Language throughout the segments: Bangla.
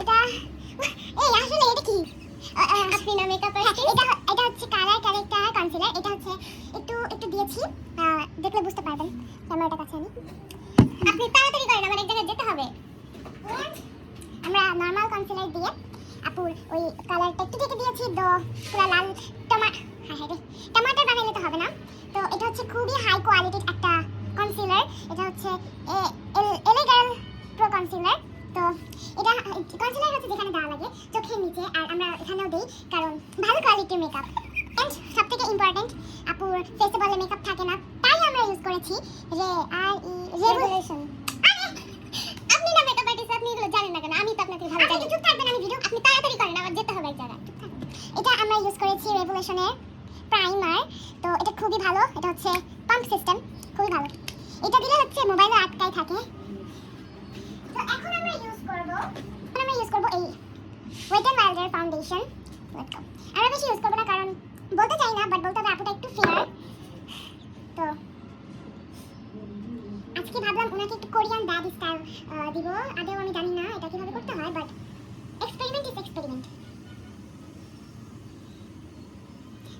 এটা এই আসলে এটা কি? আপনি না মেকআপ এটা এটা হচ্ছে কালার কারেক্টার কনসিলার এটা হচ্ছে একটু একটু দিয়েছি। দেখলে বুঝতে পারবেন। ক্যামেরাটা কাছে আমি। আপনি তাড়াতাড়ি করেন হবে। আমরা নর্মাল কনসিলার দিয়ে আপুর ওই কালারটা একটু দিয়েছি। তো পুরো লাল টমা হ্যাঁ হ্যাঁ টমাটার বানাইলে হবে না? তো এটা হচ্ছে খুবই হাই কোয়ালিটির একটা কনসিলার এটা হচ্ছে এলেগাল প্রো কনসিলার তো এটা কনসিলার হচ্ছে যেখানে দেওয়া লাগে চোখের নিচে আর আমরা এখানেও দিই কারণ ভালো কোয়ালিটির মেকআপ অ্যান্ড সব থেকে ইম্পর্টেন্ট আপুর ফেসে বলে মেকআপ থাকে না তাই আমরা ইউজ করেছি রে আর ই রেভুলেশন আপনি না মেকআপ আর্টিস্ট আপনি এগুলো জানেন না কেন? আমি তো আপনাকে ভালো জানি। চুপ থাকবেন আমি ভিডিও আপনি তাড়াতাড়ি করেন আমার যেতে হবে এক জায়গায় এটা আমরা ইউজ করেছি রেভুলেশনের প্রাইমার তো এটা খুবই ভালো এটা হচ্ছে পাম্প সিস্টেম খুবই ভালো। এটা দিলে হচ্ছে মোবাইলে আটকাই থাকে। এই ওয়েট এন্ড ওয়াইল্ডের ফাউন্ডেশন আমরা বেশি ইউজ করব না, কারণ বলতে চাই না বাট বলতে হবে আপুটা একটু ফেয়ার তো আজকে ভাবলাম ওনাকে একটু কোরিয়ান ব্যাড স্টাইল দিব। আদেও আমি জানি না এটা কীভাবে করতে হয় বাট এক্সপেরিমেন্ট ইজ এক্সপেরিমেন্ট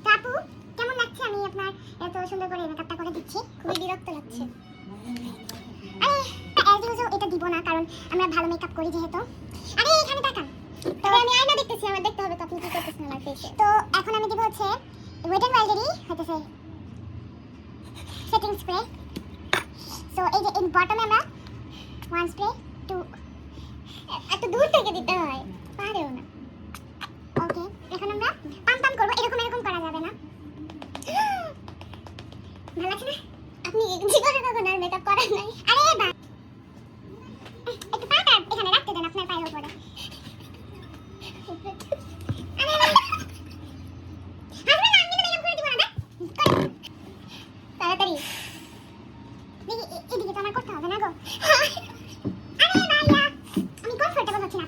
তো আপু, কেমন লাগছে? আমি আপনার এত সুন্দর করে মেকআপটা করে দিচ্ছি, খুবই বিরক্ত লাগছে। আরে অ্যাজ ইউজুয়াল এটা দিব না, কারণ আমরা ভালো মেকআপ করি যেহেতু। আরে, এখানে তাকান। তো আমি আয়না দেখতেছি, আমার দেখতে হবে তো আপনি কি করতেছেন আমার ফেসে তো এখন আমি দিব হচ্ছে ওয়েট এন্ড ওয়াইল্ডেরই হইতেছে সেটিং স্প্রে সো এই যে ইন বটমে আমরা ওয়ান স্প্রে টু এত দূর থেকে দিতে হয়। পারেও না। ওকে এখন আমরা পাম পাম করব। এরকম এরকম করা যাবে না। ভালো লাগছে না? আপনি জীবনে কখন আর মেকআপ করেন নাই? আরে বা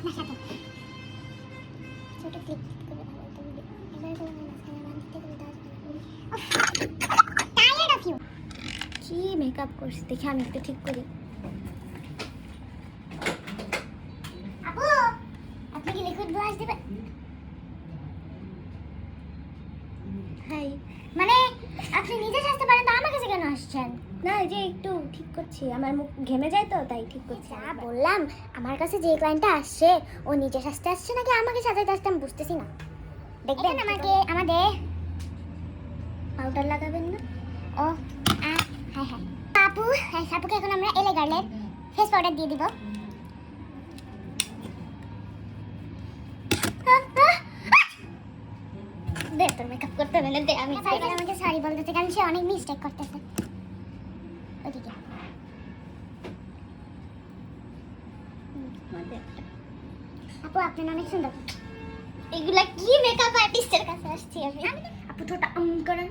কমফোর্টেবল হচ্ছি না আপনার সাথে ছোট ক্লিপ করে ভালো একটা এবার করে আমি মাঝখানে বাঁধতে করে দাও টায়ার্ড অফ ইউ কি মেকআপ করছি দেখি আমি একটু ঠিক করি। আপু আপনি কি লিকুইড ব্লাশ দিবেন? হাই মানে আপনি নিজে সাজতে পারেন আসছেন। না এই যে একটু ঠিক করছি আমার মুখ ঘেমে যায় তো তাই ঠিক করছি। যা বললাম আমার কাছে যে ক্লায়েন্টটা আসছে ও নিজে সাজতে আসছে নাকি আমাকে সাজাতে আসতে আমি বুঝতেছি না। দেখবেন আমাকে আমাদের পাউডার লাগাবেন না? ও হ্যাঁ হ্যাঁ। আপু হ্যাঁ আপুকে এখন আমরা এলে গার্লের ফেস পাউডার দিয়ে দিব। দে তোর মেকআপ করতে হবে না দে আমি সাইবার আমাকে সরি বলতেছে কারণ সে অনেক মিস্টেক করতেছে। ওদিকে আপু আপনার অনেক সুন্দর। এগুলা কি মেকআপ আর্টিস্টের কাছে আসছি আমি? আপু ঠোঁটা করেন।